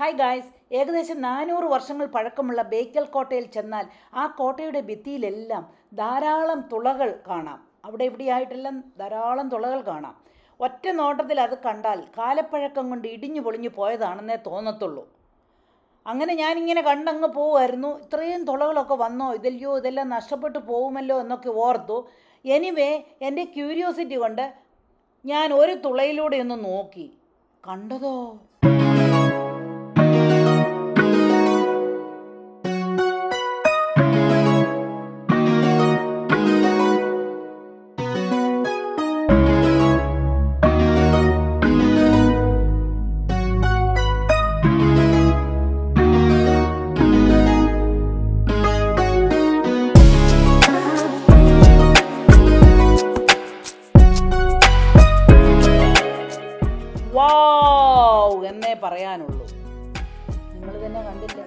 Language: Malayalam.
ഹായ് ഗായ്സ് ഏകദേശം നാനൂറ് വർഷങ്ങൾ പഴക്കമുള്ള ബേക്കൽ കോട്ടയിൽ ചെന്നാൽ ആ കോട്ടയുടെ ഭിത്തിയിലെല്ലാം ധാരാളം തുളകൾ കാണാം. അവിടെ ഇവിടെയായിട്ടെല്ലാം ധാരാളം തുളകൾ കാണാം. ഒറ്റ നോട്ടത്തിൽ അത് കണ്ടാൽ കാലപ്പഴക്കം കൊണ്ട് ഇടിഞ്ഞു പൊളിഞ്ഞു പോയതാണെന്നേ തോന്നത്തുള്ളൂ. അങ്ങനെ ഞാനിങ്ങനെ കണ്ടങ്ങ് പോവുമായിരുന്നു. ഇത്രയും തുളകളൊക്കെ വന്നോ? ഇതല്ലയോ? ഇതെല്ലാം നഷ്ടപ്പെട്ടു പോകുമല്ലോ എന്നൊക്കെ ഓർത്തു. എനിവേ എന്റെ ക്യൂരിയോസിറ്റി കൊണ്ട് ഞാൻ ഒരു തുളയിലൂടെ ഒന്ന് നോക്കി. കണ്ടതോ? എന്നേ പറയാനുള്ളൂ. നിങ്ങൾ തന്നെ കണ്ടില്ലേ?